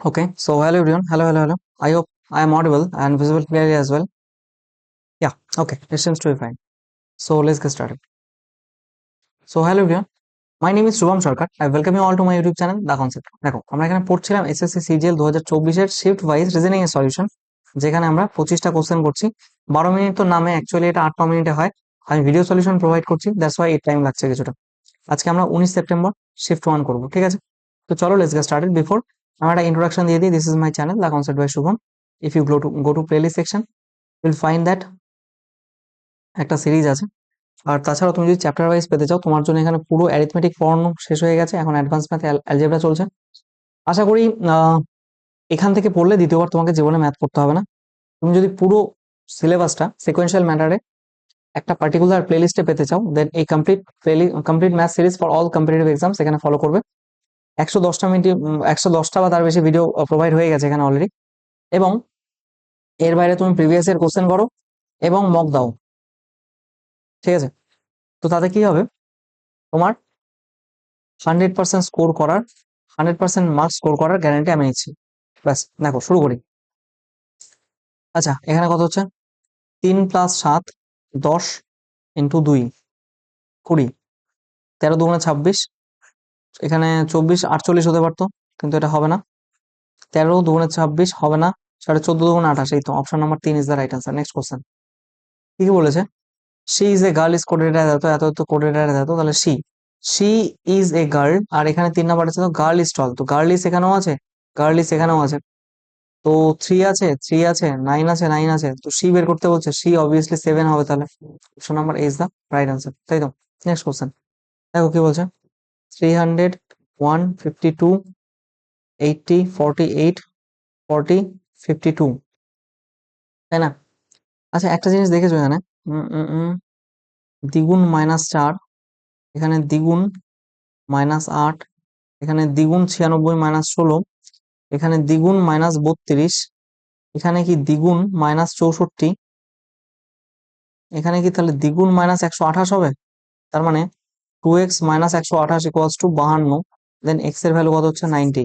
Okay, so hello everyone. Hello, hello, hello. I hope I am audible and visible clearly as well. Yeah, okay, it seems to be fine. So let's get started. So hello everyone. My name is Shubham Sarkar. I welcome you all to my YouTube channel, The Concept. দেখো আমরা এখানে পড়ছিলাম SSC CGL দু হাজার চব্বিশের shift wise reasoning এর solution যেখানে আমরা পঁচিশটা কোশ্চেন করছি বারো মিনিট তো নামে অ্যাকচুয়ালি এটা আট ন মিনিটে হয় আমি ভিডিও সলিউশন প্রোভাইড করছি দ্যাটস ওয়াই এই টাইম লাগছে কিছুটা আজকে আমরা উনিশ সেপ্টেম্বর শিফট ওয়ান করব ঠিক আছে তো চলো লেটস গেট স্টার্টেড বিফোর আমরা একটা ইন্ট্রোডাকশন দিয়ে দিই this is my channel the concept by Shubham if you go to go to playlist section will find that একটা সিরিজ আছে। আর তাছাড়া তুমি যদি চ্যাপ্টার ওয়াইজ পেতে চাও, তোমার জন্য এখানে পুরো অ্যারিথমেটিক পড়ানো শেষ হয়ে গেছে, এখন অ্যাডভান্স ম্যাথ অ্যালজেব্রা চলছে। আশা করি এখান থেকে পড়লে দ্বিতীয়বার তোমাকে জীবনে ম্যাথ পড়তে হবে না। তুমি যদি পুরো সিলেবাসটা সিকোয়েন্সিয়াল ম্যাটারে একটা পার্টিকুলার প্লেলিস্টে পেতে চাও দেন এই complete complete math series for all competitive exam সেখানে ফলো করবে। একশো দশটা মিনিট একশো দশটা বা তার বেশি ভিডিও প্রোভাইড হয়ে গেছে এখানে অলরেডি এবং এর বাইরে তুমি প্রিভিয়াস এর কোশ্চেন করো এবং মক দাও। ঠিক আছে? তো তাতে কি হবে? তোমার হান্ড্রেড পার্সেন্ট স্কোর করার হান্ড্রেড পার্সেন্ট মার্কস স্কোর করার গ্যারান্টি আমি নিচ্ছি। ব্যাস, দেখো, শুরু করি। আচ্ছা এখানে কত হচ্ছে? তিন প্লাস সাত, দশ ইন্টু দুই, কুড়ি। তেরো দুগুণে ছাব্বিশ এখানে চব্বিশ, আটচল্লিশ হতে পারতো, কিন্তু এটা হবে না। তেরো দুগুণে ছাব্বিশ হবে না, সাড়ে চোদ্দ দুগুণে আঠাশ, এই তো অপশন নাম্বার তিন is the right answer next question কি বলেছে? C is a girl is coded এত এত এত কোডেড এত, তাহলে C C is a girl আর এখানে তিন নাম্বার আছে তো গার্ল ইজ টল তো গার্ল ইজ এখানেও আছে গার্ল ইজ এখানেও আছে। তো থ্রি আছে থ্রি আছে নাইন আছে নাইন আছে, তো সি বের করতে বলছে সি অবভিয়াসলি সেভেন হবে তাহলে। Option number is the right answer তাই তো? নেক্সট কোশ্চেন দেখো কি বলছে। Three hundred one fifty two eighty forty eight forty fifty two তাই না? আচ্ছা একটা জিনিস দেখেছ এখানে? দ্বিগুণ মাইনাস চার, এখানে দ্বিগুণ মাইনাস আট, এখানে দ্বিগুণ ছিয়ানব্বই মাইনাস ষোলো, এখানে দ্বিগুণ মাইনাস বত্রিশ, এখানে কি দ্বিগুণ মাইনাস চৌষট্টি? এখানে কি তাহলে দ্বিগুণ মাইনাস একশো আঠাশ হবে? তার মানে টু এক্স মাইনাস একশো আঠাশ ইকুয়ালস টু বাহান্ন দেন এক্সের ভ্যালু কত হচ্ছে? নাইনটি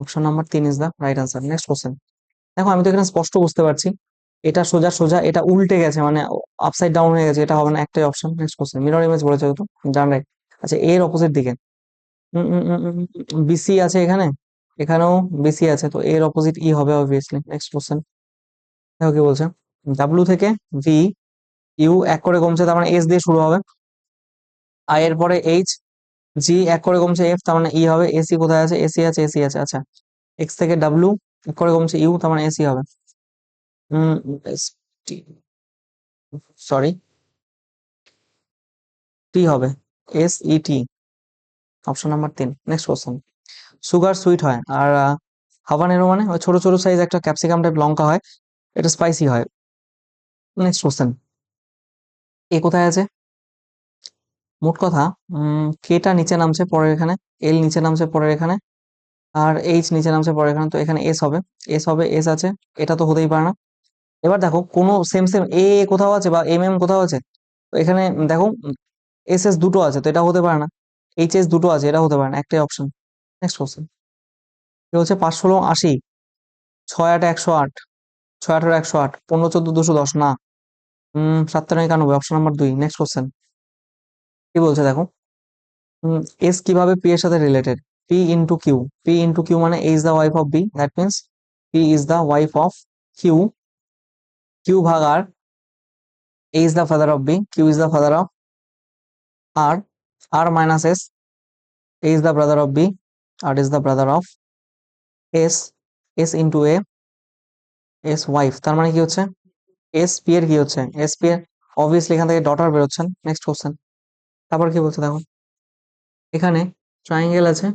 অপশন নাম্বার তিন is the right answer next question দেখো, আমি তো এখানে স্পষ্ট বুঝতে পারছি। এটা সোজা সোজা, এটা উল্টে গেছে মানে আপসাইড ডাউন হয়ে গেছে, এটা হবে না, একটাই option next question mirror image বলেছে তো? ডান রাইট আচ্ছা এর অপোজিট দিকে। বিসি আছে এখানে? এখানেও বিসি আছে, তো এর অপোজিট ই হবে অবভিয়াসলি নেক্সট কোশ্চেন দেখো কি বলছে? ডাব্লু থেকে ভি ইউ এক করে কমছে, তার মানে এস দিয়ে শুরু হবে। আই এর পরে এইচ জি এক করে কমছে এফ তার মানে ই হবে এসি কোথায় আছে? এসি আছে এসি আছে আচ্ছা। এক্স থেকে ডাব্লু এক করে কমছে ইউ তার মানে এসি হবে। সরি টি হবে S E T option number তিন নেক্সট কোশ্চেন সুগার সুইট হয়, আর হাবানেরো মানে ওই ছোট ছোট সাইজ একটা ক্যাপসিকাম টাইপ লঙ্কা হয়, এটা স্পাইসি হয়। নেক্সট কোশ্চেন এ কোথায় আছে? মোট কথা কেটা নিচে নামছে পরের এখানে এল নিচে নামছে পরের এখানে, আর এইচ নিচে নামছে পরের এখানে, তো এখানে এস হবে। এস হবে এস আছে, এটা তো হতেই পারে না। এবার দেখো, কোনো সেম সেম এ কোথাও আছে বা এম এম কোথাও আছে? তো এখানে দেখো এস এস দুটো আছে, তো এটা হতে পারে না। এইচ এস দুটো আছে, এটা হতে পারে না, একটাই অপশন নেক্সট কোশ্চেন কি হচ্ছে পাঁচ ষোলো আশি, ছয় আট একশো আট, ছয় আঠারো একশো আট, পনেরো চোদ্দ দুশো দশ, না। সাতটা নয় একানব্বই অপশন নাম্বার দুই। নেক্সট কোশ্চেন কি বলছে দেখো? এস কীভাবে পি এর সাথে related P into Q P into Q মানে A is the wife of B that means P is the wife of Q Q ভাগ R A is the father of B Q is the father of R R minus S A is the brother of B R is the brother of S S into A S wife তার মানে কি হচ্ছে? S P এর কি হচ্ছে? S P এর obviously এখান থেকে ডটার বেরোচ্ছেন নেক্সট কোশ্চেন তারপর কি বলছে দেখো? এখানে ট্রায়াঙ্গেল আছে।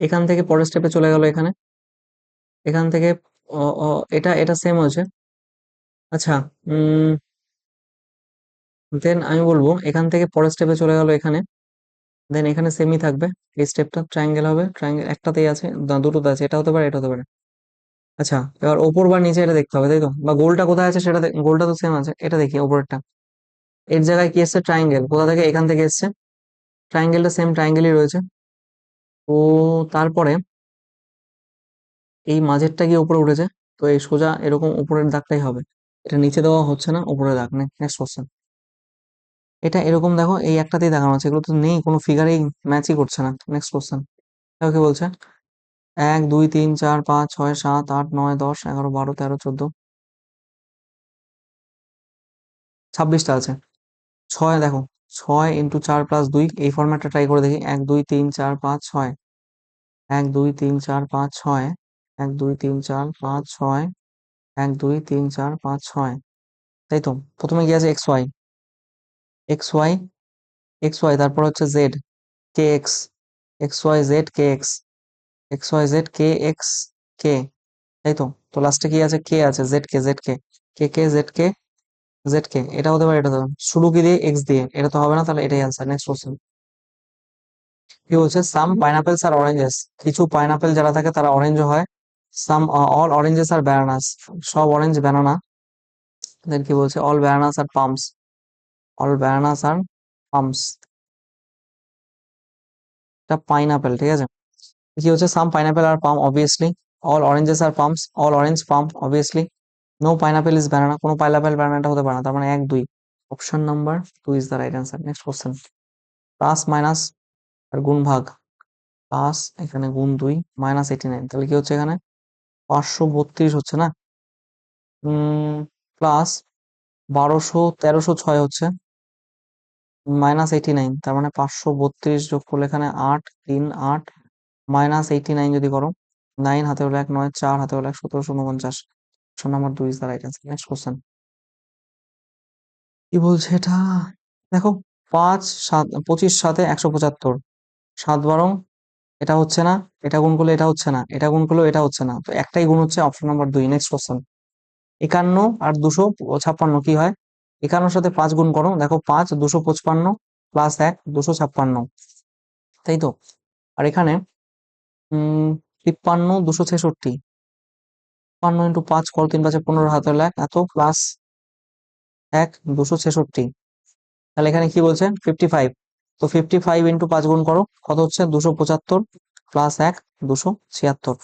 এখান থেকে পরের স্টেপে চলে গেল এখানে। এখান থেকে এটা এটা সেম হয়েছে। আচ্ছা দেন আমি বলব, এখান থেকে পরের স্টেপে চলে গেল এখানে। দেন এখানে সেমই থাকবে। এই স্টেপটা ট্রায়াঙ্গেল হবে। ট্রায়াঙ্গেল একটাতেই আছে দুটোতে আছে। এটা হতে পারে, এটা হতে পারে। আচ্ছা এবার ওপর বা নিচে এটা দেখতে হবে, তাই তো? বা গোলটা কোথায় আছে, সেটা গোলটা তো সেম আছে। এটা দেখি, ওপরেরটা। এর জায়গায় কি এসছে? ট্রায়াঙ্গেল কোথা থেকে? এখান থেকে এসছে। ট্রায়াঙ্গেলটা সেম ট্রায়াঙ্গেলই রয়েছে। তো তারপরে এই মাঝেরটা গিয়ে উপরে উঠেছে। তো এই সোজা এরকম উপরের দাগটাই হবে। এটা নিচে দেওয়া হচ্ছে না উপরে দাগ। নেই নেক্সট কোশ্চেন এটা এরকম দেখো, এই একটাতেই দেখানো আছে। এগুলো তো নেই, কোনো ফিগারেই ম্যাচই করছে না। নেক্সট কোশ্চেন দেখো কি বলছে? এক, দুই, তিন, চার, পাঁচ, ছয়, সাত, আট, নয়, দশ, এগারো, বারো, তেরো, চোদ্দ। ছাব্বিশটা আছে। ছয় দেখো, ছয় ইন্টু চার প্লাস দুই, এই ফরম্যাটটা ট্রাই করে দেখি। এক, দুই, তিন, চার, পাঁচ, ছয়। এক, দুই, তিন, চার, পাঁচ, ছয়। এক, দুই, তিন, চার, পাঁচ, ছয়। এক, দুই, তিন, চার, পাঁচ, ছয়। তাই তো? প্রথমে কি আছে X Y X Y X Y তারপর হচ্ছে Z K X X Y Z K X X Y Z K X K তাই তো? তো লাস্টে কি আছে? কে আছে Z K Z K K K Z K Z K এটা হতে পারে, এটা পারে শুরু কি দিয়ে এক্স দিয়ে, এটা তো হবে না, তাহলে এটাই আনসার নেক্সট কোশ্চেন কি বলছে? সাম পাইনাপেলস আর অরেঞ্জেস কিছু পাইনাপেল যারা থাকে, তারা অরেঞ্জ হয়। সাম অল অরেঞ্জেস আর ব্যানানাস সব অরেঞ্জ ব্যানানা দেন কি বলছে? অল ব্যানানাস আর পামস অল ব্যানানাস আর পামস এটা পাইনাপেল ঠিক আছে? কি হচ্ছে? সাম পাইনাপেল আর পাম obviously all oranges R palms all orange palm obviously no pineapple is banana কোনো পাইনাপেল ব্যানানাটা হতে পারে না। তার মানে এক, দুই। Option number two is the right answer next question plus minus আর গুণ ভাগ। প্লাস এখানে গুণ দুই মাইনাস এইটি নাইন তাহলে কি হচ্ছে এখানে? পাঁচশো বত্রিশ হচ্ছে না? প্লাস বারোশো, তেরোশো ছয় হচ্ছে। মাইনাস এইটি নাইন তার মানে পাঁচশো বত্রিশ যোগ করলে এখানে আট, তিন, আট। মাইনাস এইটি নাইন যদি করো নাইন হাতে হলো এক, নয়, চার হাতে হলো এক, সতেরোশো উনপঞ্চাশ। অপশন নাম্বার দুই is the right answer, next question. কি বলছে এটা? দেখো, পাঁচ সাত, পঁচিশ সাথে একশো পঁচাত্তর। সাত বারং, এটা হচ্ছে না, এটা গুণ করলে এটা হচ্ছে না, এটা গুণ করলেও এটা হচ্ছে না। তো একটাই গুণ হচ্ছে অপশন নাম্বার দুই, নেক্সট কোশ্চেন। একান্ন আর দুশো ছাপ্পান্ন কি হয়? একান্নর সাথে পাঁচ গুণ করো, দেখো পাঁচ, দুশো পঁচপান্ন প্লাস এক, দুশো ছাপ্পান্ন। তাই তো? আর এখানে, উম, তিপ্পান্ন, দুশো ছেষট্টি। তিপ্পান্ন ইন্টু পাঁচ করো তিন পাঁচে পনেরো হাতে হলো এত প্লাস এক, দুশো ছেষট্টি। তাহলে এখানে কি বলছে? ফিফটি ফাইভ তো ফিফটি ফাইভ ইন্টু পাঁচ গুণ করো, কত হচ্ছে? দুশো পঁচাত্তর প্লাস এক, দুশো ছিয়াত্তর।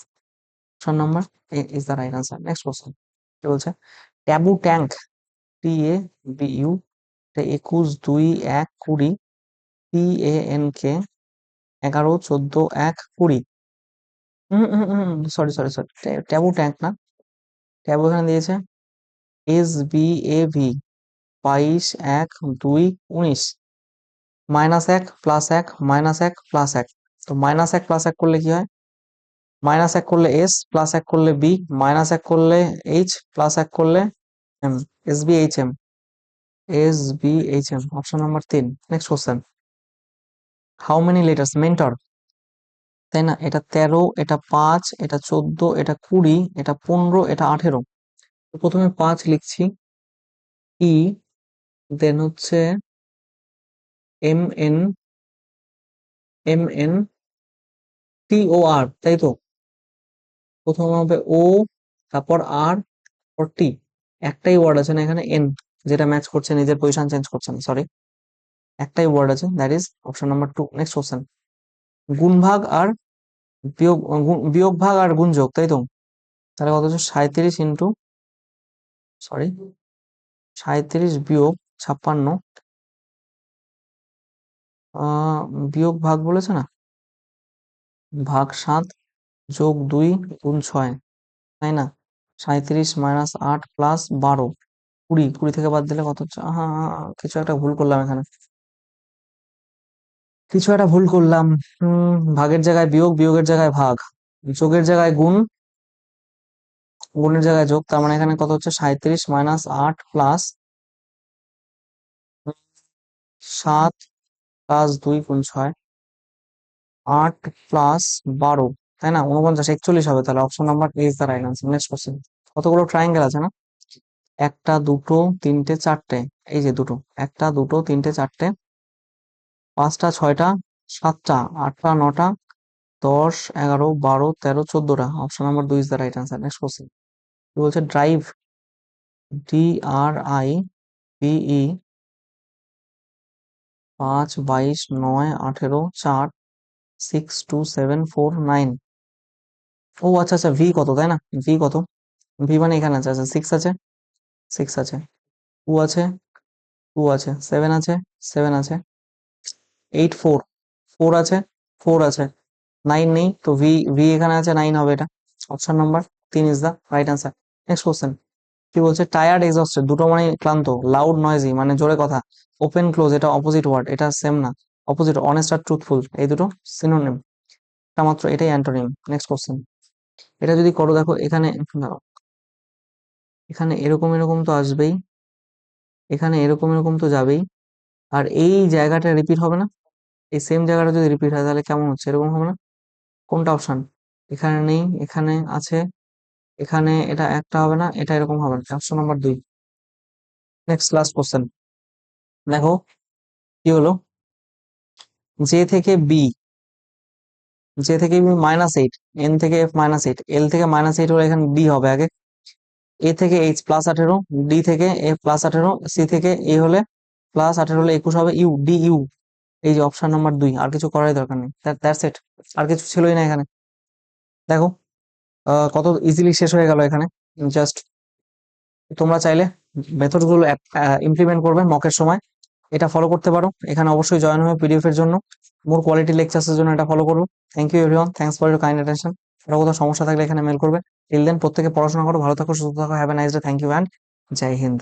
Option number is the right answer next question কি বলছে? Taboo tank T A B U একুশ, দুই, এক, কুড়ি টি এ এন কে এগারো, চোদ্দ, এক, কুড়ি। Sorry sorry sorry taboo tank না। ট্যাবু এখানে দিয়েছে? এস বি এ ভি, বাইশ এক দুই উনিশ। মাইনাস এক প্লাস এক, মাইনাস এক প্লাস এক। তো মাইনাস এক প্লাস এক করলে কি হয়? মাইনাস এক করলে এস প্লাস এক করলে বি, মাইনাস এক করলে এইচ প্লাস এক করলে M, S B H M. S B H M, option number তিন next question how many letters mentor তাই না? এটা তেরো, এটা পাঁচ, এটা চোদ্দ, এটা কুড়ি, এটা পনেরো, এটা আঠেরো। প্রথমে পাঁচ লিখছি। ই দেন হচ্ছে M N M N, T O R, তাই তো? প্রথম হবে ও, তারপর আর, তারপর টি। একটাই ওয়ার্ড আছে না এখানে? এন, যেটা ম্যাচ করছে, নিজের পজিশন চেঞ্জ করছে না সরি একটাই ওয়ার্ড আছে that is option number two next question গুণ ভাগ আর বিয়োগ বিয়োগ ভাগ আর গুণ যোগ তাই তো? তাহলে কত হচ্ছে? সাঁত্রিশ ইন্টু সরি সাঁত্রিশ বিয়োগ ছাপ্পান্ন বিয়োগ ভাগ বলেছে না? ভাগ সাত যোগ দুই গুণ ছয় তাই না? সাঁত্রিশ মাইনাস আট প্লাস বারো কুড়ি কুড়ি থেকে বাদ দিলে কত হচ্ছে? আহা, কিছু একটা ভুল করলাম এখানে। কিছু একটা ভুল করলাম ভাগের জায়গায় বিয়োগ, বিয়োগের জায়গায় ভাগ, যোগের জায়গায় গুণ, গুণের জায়গায় যোগ, তার মানে এখানে কত হচ্ছে? সাঁত্রিশ মাইনাস আট প্লাস সাত প্লাস দুই গুণ ছয়, আট প্লাস বারো, তাই না? উনপঞ্চাশ, একচল্লিশ হবে তাহলে option number is the right answer next question কতগুলো ট্রায়াঙ্গেল আছে না? একটা, দুটো, তিনটে, চারটে, এই যে দুটো, একটা, দুটো, তিনটে, চারটে পাঁচটা, ছয়টা, সাতটা, আটটা, নটা, দশ, এগারো, বারো, তেরো, চোদ্দটা। অপশন নাম্বার দুই is the right answer next question কি বলছে? Drive D R I V পাঁচ, বাইশ, নয়, আঠেরো, চার six two seven four nine ও আচ্ছা আচ্ছা ভি কত, তাই না? ভি কত? ভি মানে এখানে আছে আচ্ছা সিক্স আছে? সিক্স আছে। টু আছে? টু আছে। সেভেন আছে? সেভেন আছে? এইট ফোর ফোর আছে? ফোর আছে. নাইন নেই, তো ভি ভি এখানে আছে নাইন হবে এটা। অপশন নাম্বার তিন is the right answer next question কি বলছে? টায়ার্ড এক্সস্টেড দুটো মানে ক্লান্ত লাউড নয়েজি মানে জোরে কথা। ওপেন ক্লোজ এটা অপোজিট ওয়ার্ড এটা সেম না। অপোজিট অনেস্ট আর ট্রুথফুল এই দুটো সিনোনিম এটা মাত্র, এটাই অ্যান্টোনিম নেক্সট কোশ্চেন এটা যদি করো, দেখো, এখানে এখানে এরকম এরকম তো আসবেই। এখানে এরকম এরকম তো যাবেই। আর এই জায়গাটা রিপিট হবে না? এই সেম জায়গাটা যদি রিপিট হয়, তাহলে কেমন হচ্ছে? এরকম হবে না? কোনটা অপশন এখানে নেই, এখানে আছে, এখানে এটা একটা হবে না, এটা এরকম হবে না। অপশন নাম্বার দুই। নেক্সট লাস্ট কোশ্চেন দেখো, কি হলো? জে থেকে বি জে থেকে বি মাইনাস এইট এন থেকে এফ মাইনাস এইট এল থেকে মাইনাস এইট হলে এখানে ডি হবে আগে। এ থেকে এইচ প্লাস আঠেরো ডি থেকে এ প্লাস আঠেরো সি থেকে এ হলে প্লাস আঠেরো হলে একুশ হবে ইউ ডি ইউ এই যে অপশন নাম্বার দুই, আর কিছু করার দরকার নেই। দ্যাটস ইট আর কিছু ছিলই না এখানে। দেখো কত ইজিলি শেষ হয়ে গেল এখানে। জাস্ট তোমরা চাইলে মেথডগুলো ইমপ্লিমেন্ট করবে মকের সময়। এটা ফলো করতে পারো। এখানে অবশ্যই জয়েন হবে পিডিএফ এর জন্য। মোর কোয়ালিটি লেকচার্স এর জন্য এটা ফলো করো। Thank you everyone thanks for your kind attention আর কোথাও সমস্যা থাকলে এখানে মেল করবে। টিল দেন প্রত্যেকে পড়াশোনা করো, ভালো থাকো, সুস্থ থাকো have a nice day thank you and Joy Hind